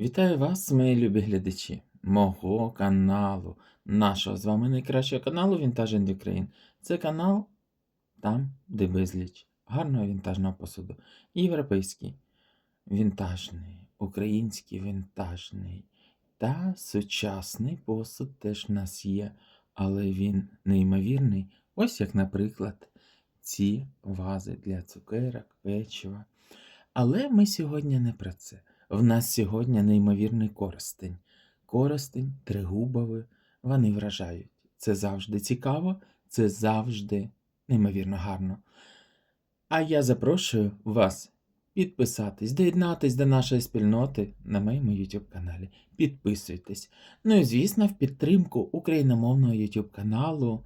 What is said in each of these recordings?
Вітаю вас, мої любі глядачі, мого каналу, нашого з вами найкращого каналу and Ukraine. Це канал там, де безліч гарного вінтажного посуду. Європейський, вінтажний, український вінтажний та сучасний посуд теж в нас є, але він неймовірний. Ось як, наприклад, ці вази для цукерок, печива. Але ми сьогодні не про це. В нас сьогодні неймовірний коростень. Коростень, тригубовий, вони вражають. Це завжди цікаво, це завжди неймовірно гарно. А я запрошую вас підписатись, доєднатись до нашої спільноти на моєму YouTube каналі. Підписуйтесь. Ну і звісно, в підтримку україномовного YouTube каналу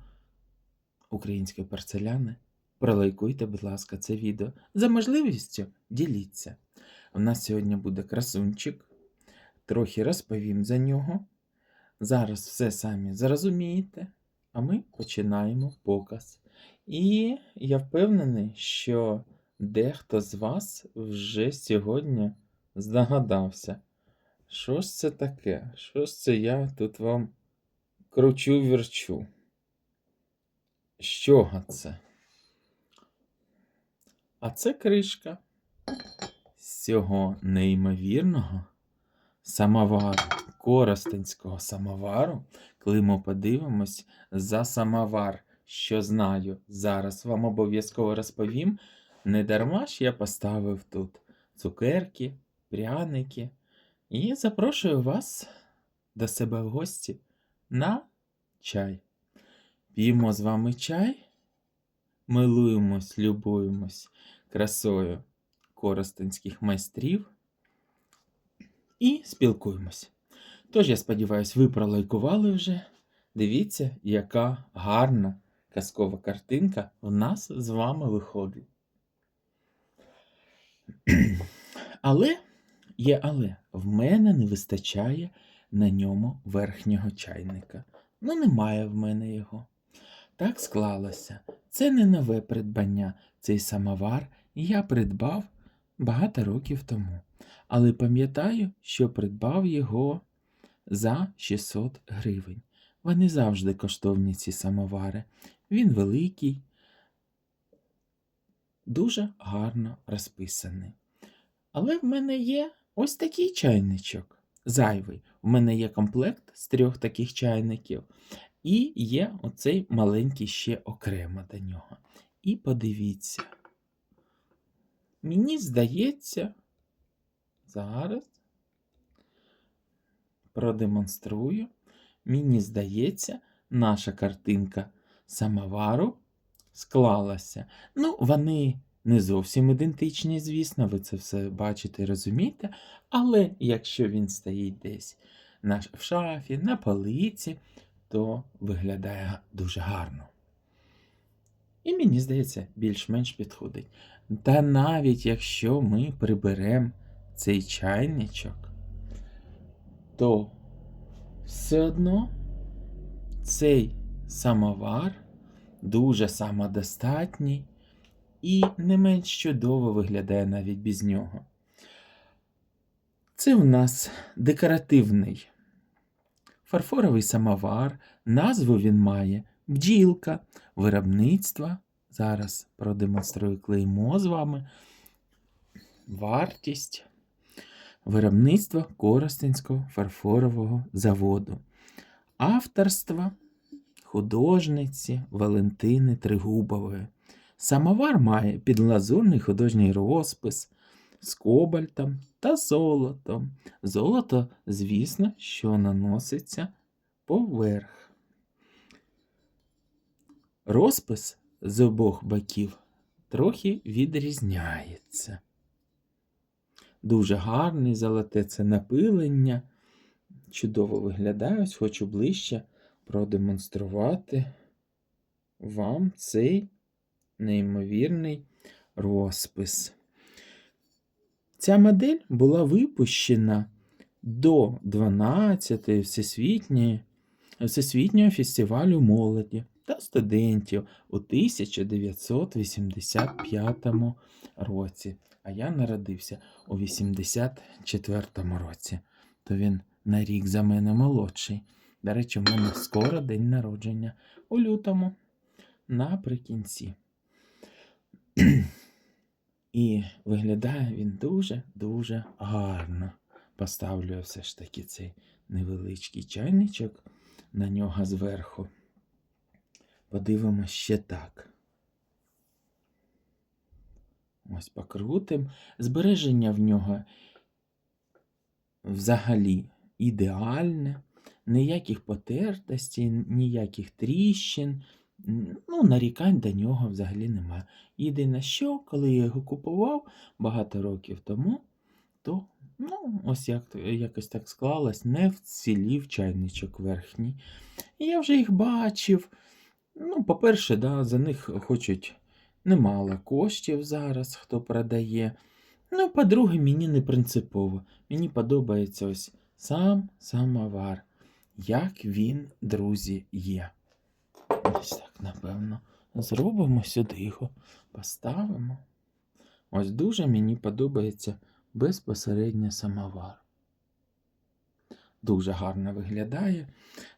Української порцеляни. Пролайкуйте, будь ласка, це відео. За можливістю діліться. У нас сьогодні буде красунчик. Трохи розповім за нього. Зараз все самі зрозумієте, а ми починаємо показ. І я впевнений, що дехто з вас вже сьогодні здогадався, що ж це таке, що ж це я тут вам кручу вірчу. Чого це? А це кришка цього неймовірного самовару, коростенського самовару, коли ми подивимось за самовар, що знаю, зараз вам обов'язково розповім. Не дарма ж я поставив тут цукерки, пряники і запрошую вас до себе в гості на чай. П'ємо з вами чай, милуємось, любуємось красою коростенських майстрів і спілкуємось. Тож, я сподіваюся, ви пролайкували вже. Дивіться, яка гарна казкова картинка в нас з вами виходить. Але є але, в мене не вистачає на ньому верхнього чайника. Ну, немає в мене його. Так склалося. Це не нове придбання. Цей самовар я придбав багато років тому. Але пам'ятаю, що придбав його за 600 гривень. Вони завжди коштовні ці самовари. Він великий, дуже гарно розписаний. Але в мене є ось такий чайничок. Зайвий. У мене є комплект з трьох таких чайників. І є оцей маленький ще окремо до нього. І подивіться. Мені здається, зараз продемонструю. Мені здається, наша картинка самовару склалася. Ну, вони не зовсім ідентичні, звісно, ви це все бачите і розумієте. Але якщо він стоїть десь в шафі, на полиці, то виглядає дуже гарно. І мені здається, більш-менш підходить. Та навіть якщо ми приберемо цей чайничок, то все одно цей самовар дуже самодостатній і не менш чудово виглядає навіть без нього. Це у нас декоративний фарфоровий самовар, назву він має бджілка, виробництва. Зараз продемонструю клеймо з вами. Вартість виробництва Коростенського фарфорового заводу. Авторство художниці Валентини Тригубової. Самовар має підлазурний художній розпис з кобальтом та золотом. Золото, звісно, що наноситься поверх. Розпис з обох боків трохи відрізняється. Дуже гарний золоте це напилення. Чудово виглядає. Хочу ближче продемонструвати вам цей неймовірний розпис. Ця модель була випущена до 12-ї всесвітньої, Всесвітнього фестивалю молоді та студентів у 1985 році. А я народився у 84 році. то він на рік за мене молодший. До речі, в мене скоро день народження у лютому наприкінці. І виглядає він дуже-дуже гарно. Поставлю все ж таки цей невеличкий чайничок на нього зверху. Подивимось ще так. Ось покрутим. Збереження в нього взагалі ідеальне. Ніяких потертостей, ніяких тріщин. Ну, нарікань до нього взагалі немає. Єдине що, коли я його купував багато років тому, то ну, ось як, якось так склалось, не вцілів чайничок верхній. І я вже їх бачив. Ну, по-перше, да, за них хочуть немало коштів зараз, хто продає. Ну, по-друге, мені не принципово. Мені подобається ось сам самовар. Як він, друзі, є. Ось так, напевно. Зробимо сюди його, поставимо. Ось дуже мені подобається безпосередньо самовар. Дуже гарно виглядає,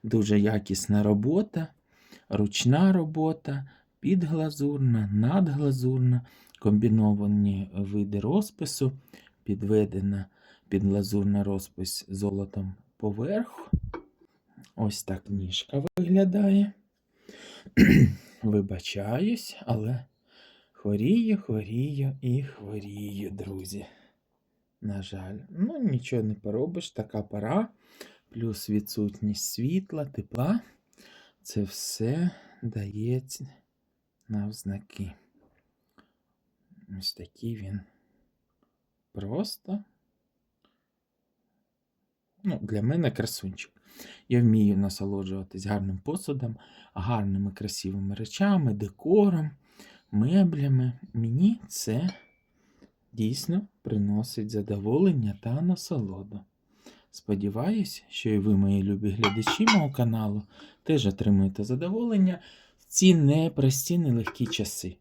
дуже якісна робота, ручна робота, підглазурна, надглазурна, комбіновані види розпису, підведена підглазурна розпис золотом поверху. Ось так ніжка виглядає. Вибачаюсь, але хворію, хворію і хворію, друзі. На жаль, ну нічого не поробиш, така пора, плюс відсутність світла, тепла. Це все дається навзнаки. Ось такий він просто. Ну, для мене красунчик. Я вмію насолоджуватись гарним посудом, гарними красивими речами, декором, меблями. Мені це дійсно приносить задоволення та насолоду. Сподіваюсь, що і ви, мої любі глядачі мого каналу, теж отримуєте задоволення в ці непрості, нелегкі часи.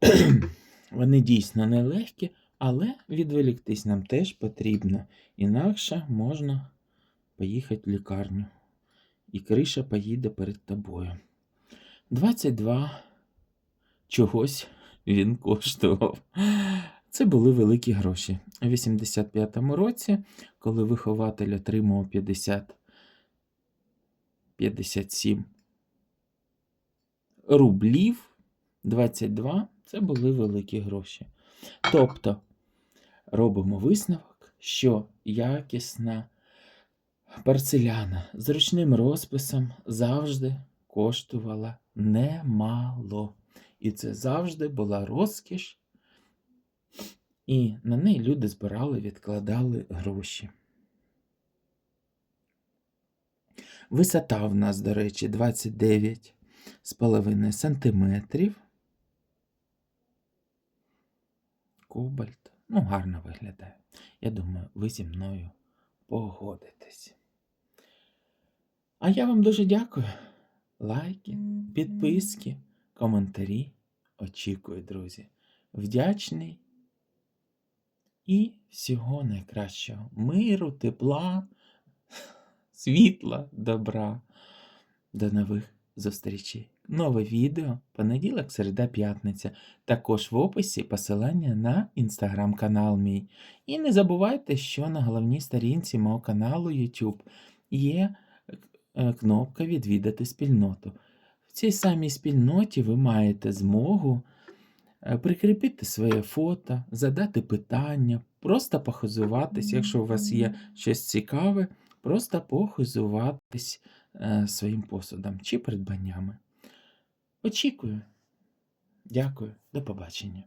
Вони дійсно нелегкі, але відволіктись нам теж потрібно. Інакше можна поїхати в лікарню. І криша поїде перед тобою. 22 чогось він коштував. Це були великі гроші. У 85-му році, коли вихователь отримав 50 57 рублів, 22 це були великі гроші. Тобто робимо висновок, що якісна порцеляна з ручним розписом завжди коштувала немало. І це завжди була розкіш, і на неї люди збирали, відкладали гроші. Висота в нас, до речі, 29,5 сантиметрів. Кобальт. Ну, гарно виглядає. Я думаю, ви зі мною погодитесь. А я вам дуже дякую. Лайки, підписки, коментарі. Очікую, друзі. Вдячний і всього найкращого. Миру, тепла, світла, добра. До нових зустрічей. Нове відео понеділок, середа, п'ятниця. Також в описі посилання на інстаграм-канал мій. І не забувайте, що на головній сторінці мого каналу YouTube є е, кнопка Відвідати спільноту. В цій самій спільноті ви маєте змогу прикріпити своє фото, задати питання, просто похизуватись, якщо у вас є щось цікаве, просто похизуватись е, своїм посудом чи придбаннями. Очікую. Дякую, до побачення.